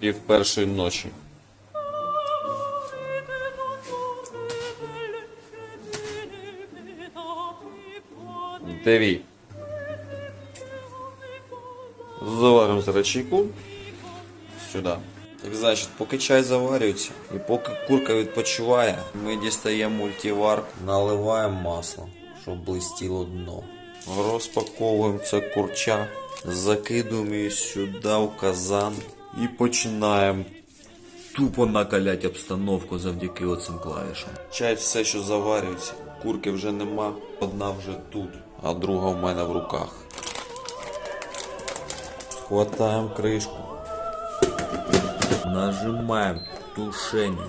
пів першої ночі. Дев'ять. Заваримо зараз чайку. Сюди. Так значить, поки чай заварюється і поки курка відпочиває, ми дістаємо мультиварку, наливаємо масло, щоб блистіло дно. Розпаковуємо це курча, закидуємо її сюди в казан і починаємо тупо накалять обстановку завдяки оцим клавішам. Чай все, що заварюється, курки вже нема, одна вже тут, а друга в мене в руках. Хватаємо кришку. Нажимаємо тушення,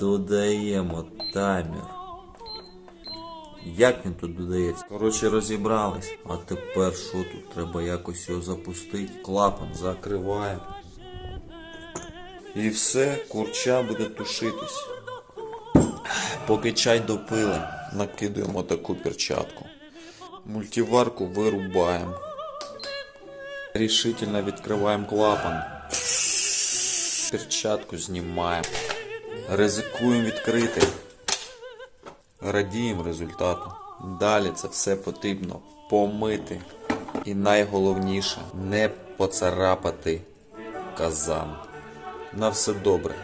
додаємо таймер. Як він тут додається? Коротше, розібрались. А тепер що тут? Треба якось його запустити. Клапан закриваємо. І все, курча буде тушитись. Поки чай допили, накидуємо таку перчатку. Мультиварку вирубаємо. Рішительно відкриваємо клапан. Перчатку знімаємо. Ризикуємо відкрити. Радіємо результату. Далі це все потрібно помити. І найголовніше не поцарапати казан. На все добре.